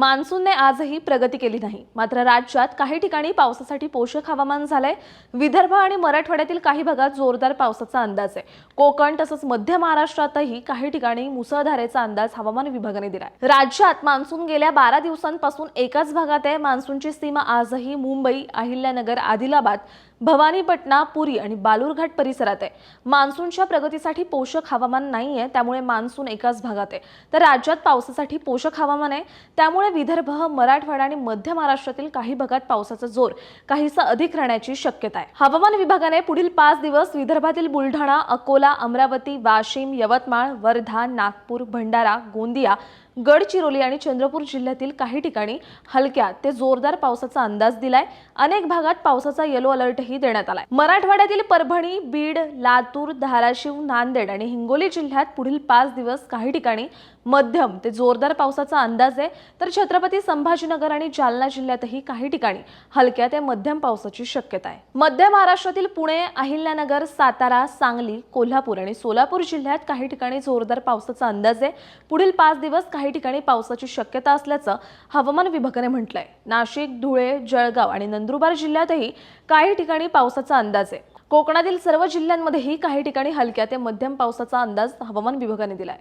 मान्सूनने आजही प्रगती केली नाही. मात्र राज्यात काही ठिकाणी पावसासाठी पोषक हवामान झालंय. विदर्भ आणि मराठवाड्यातील काही भागात जोरदार पावसाचा अंदाज आहे. कोकण तसंच मध्य महाराष्ट्रातही काही ठिकाणी मुसळधारेचा अंदाज हवामान विभागाने दिलाय. राज्यात मान्सून गेल्या बारा दिवसांपासून एकाच भागात आहे. मान्सूनची सीमा आजही मुंबई अहिल्यानगर आदिलाबाद भवानीपटना पुरी आणि बालूरघाट परिसरात आहे. मान्सूनच्या प्रगतीसाठी पोषक हवामान नाही आहे त्यामुळे मान्सून एकाच भागात आहे. तर राज्यात पावसासाठी पोषक हवामान आहे. त्यामुळे विदर्भ मराठवाडा आणि मध्य महाराष्ट्रातील काही भागात पावसाचा जोर काहीसा अधिक राहण्याची शक्यता आहे. हवामान विभागाने पुढील पाच दिवस विदर्भातील बुलढाणा अकोला अमरावती वाशिम यवतमाळ वर्धा नागपूर भंडारा गोंदिया गडचिरोली आणि चंद्रपूर जिल्ह्यातील काही ठिकाणी हलक्या ते जोरदार पावसाचा अंदाज दिलाय. अनेक भागात पावसाचा येलो अलर्टही देण्यात आलाय. मराठवाड्यातील परभणी बीड लातूर धाराशिव नांदेड आणि हिंगोली जिल्ह्यात पुढील पाच दिवस काही ठिकाणी मध्यम ते जोरदार पावसाचा अंदाज आहे. तर छत्रपती संभाजीनगर आणि जालना जिल्ह्यातही काही ठिकाणी हलक्या ते मध्यम पावसाची शक्यता आहे. मध्य महाराष्ट्रातील पुणे अहिल्यानगर सातारा सांगली कोल्हापूर आणि सोलापूर जिल्ह्यात काही ठिकाणी जोरदार पावसाचा अंदाज आहे. पुढील पाच दिवस काही ठिकाणी पावसाची शक्यता असल्याचं हवामान विभागाने म्हटलंय. नाशिक धुळे जळगाव आणि नंदुरबार जिल्ह्यातही काही ठिकाणी पावसाचा अंदाज आहे. कोकणातील सर्व जिल्ह्यांमध्येही काही ठिकाणी हलक्या ते मध्यम पावसाचा अंदाज हवामान विभागाने दिलाय.